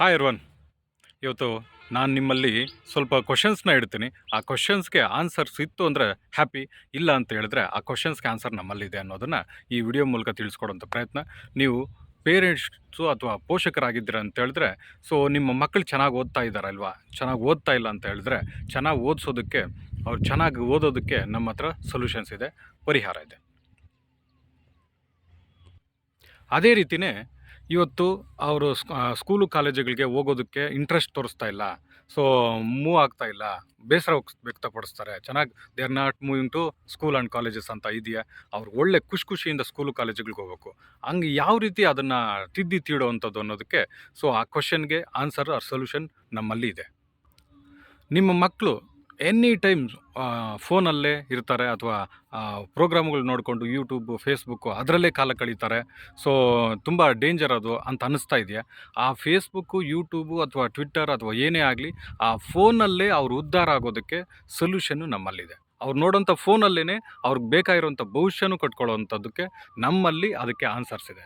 Hi ಇರ್ವನ್ ಇವತ್ತು ನಾನು ನಿಮ್ಮಲ್ಲಿ ಸ್ವಲ್ಪ ಕ್ವಶನ್ಸ್ನ ಇಡ್ತೀನಿ. ಆ ಕ್ವಶನ್ಸ್ಗೆ ಆನ್ಸರ್ಸ್ ಇತ್ತು ಅಂದರೆ ಹ್ಯಾಪಿ ಇಲ್ಲ ಅಂತ ಹೇಳಿದ್ರೆ ಆ ಕ್ವಶನ್ಸ್ಗೆ ಆನ್ಸರ್ ನಮ್ಮಲ್ಲಿದೆ ಅನ್ನೋದನ್ನು ಈ ವಿಡಿಯೋ ಮೂಲಕ ತಿಳಿಸ್ಕೊಡೋಂಥ ಪ್ರಯತ್ನ. ನೀವು ಪೇರೆಂಟ್ಸು ಅಥವಾ ಪೋಷಕರಾಗಿದ್ದೀರ ಅಂತ ಹೇಳಿದ್ರೆ ಸೊ ನಿಮ್ಮ ಮಕ್ಕಳು ಚೆನ್ನಾಗಿ ಓದ್ತಾ ಇದ್ದಾರಲ್ವಾ? ಚೆನ್ನಾಗಿ ಓದ್ತಾ ಇಲ್ಲ ಅಂತ ಹೇಳಿದ್ರೆ, ಚೆನ್ನಾಗಿ ಓದಿಸೋದಕ್ಕೆ ಅವ್ರು ಚೆನ್ನಾಗಿ ಓದೋದಕ್ಕೆ ನಮ್ಮ ಹತ್ರ ಸೊಲ್ಯೂಷನ್ಸ್ ಇದೆ, ಪರಿಹಾರ ಇದೆ. ಅದೇ ರೀತಿಯೇ ಇವತ್ತು ಅವರು ಸ್ಕೂಲು ಕಾಲೇಜುಗಳಿಗೆ ಹೋಗೋದಕ್ಕೆ ಇಂಟ್ರೆಸ್ಟ್ ತೋರಿಸ್ತಾ ಇಲ್ಲ. ಸೊ ಮೂವ್ ಆಗ್ತಾ ಇಲ್ಲ. ಬೇಸರ ವ್ಯಕ್ತ- ವ್ಯಕ್ತಪಡಿಸ್ತಾರೆ. ಚೆನ್ನಾಗಿ they are not moving to school and colleges ಅಂತ ಇದೆಯಾ? ಅವ್ರು ಒಳ್ಳೆ ಖುಷಿ ಖುಷಿಯಿಂದ ಸ್ಕೂಲು ಕಾಲೇಜುಗಳಿಗೆ ಹೋಗ್ಬೇಕು. ಹಂಗೆ ಯಾವ ರೀತಿ ಅದನ್ನು ತಿದ್ದಿ ತೀಡೋವಂಥದ್ದು ಅನ್ನೋದಕ್ಕೆ ಸೊ ಆ ಕ್ವಶನ್ಗೆ ಆನ್ಸರ್ ಆರ್ ಸೊಲ್ಯೂಷನ್ ನಮ್ಮಲ್ಲಿ ಇದೆ. ನಿಮ್ಮ ಮಕ್ಕಳು ಎನಿ ಟೈಮ್ ಫೋನಲ್ಲೇ ಇರ್ತಾರೆ ಅಥವಾ ಪ್ರೋಗ್ರಾಮ್ಗಳು ನೋಡಿಕೊಂಡು ಯೂಟ್ಯೂಬ್ ಫೇಸ್ಬುಕ್ಕು ಅದರಲ್ಲೇ ಕಾಲ ಕಳೀತಾರೆ. ಸೊ ತುಂಬ ಡೇಂಜರ್ ಅದು ಅಂತ ಅನ್ನಿಸ್ತಾ ಇದೆಯಾ? ಆ ಫೇಸ್ಬುಕ್ಕು ಯೂಟ್ಯೂಬು ಅಥವಾ ಟ್ವಿಟ್ಟರ್ ಅಥವಾ ಏನೇ ಆಗಲಿ, ಆ ಫೋನಲ್ಲೇ ಅವರು ಉದ್ಧಾರ ಆಗೋದಕ್ಕೆ ಸೊಲ್ಯೂಷನ್ನು ನಮ್ಮಲ್ಲಿದೆ. ಅವ್ರು ನೋಡೋಂಥ ಫೋನಲ್ಲೇ ಅವ್ರಿಗೆ ಬೇಕಾಗಿರೋಂಥ ಭವಿಷ್ಯನೂ ಕಟ್ಕೊಳ್ಳೋವಂಥದ್ದಕ್ಕೆ ನಮ್ಮಲ್ಲಿ ಅದಕ್ಕೆ ಆನ್ಸರ್ಸ್ ಇದೆ.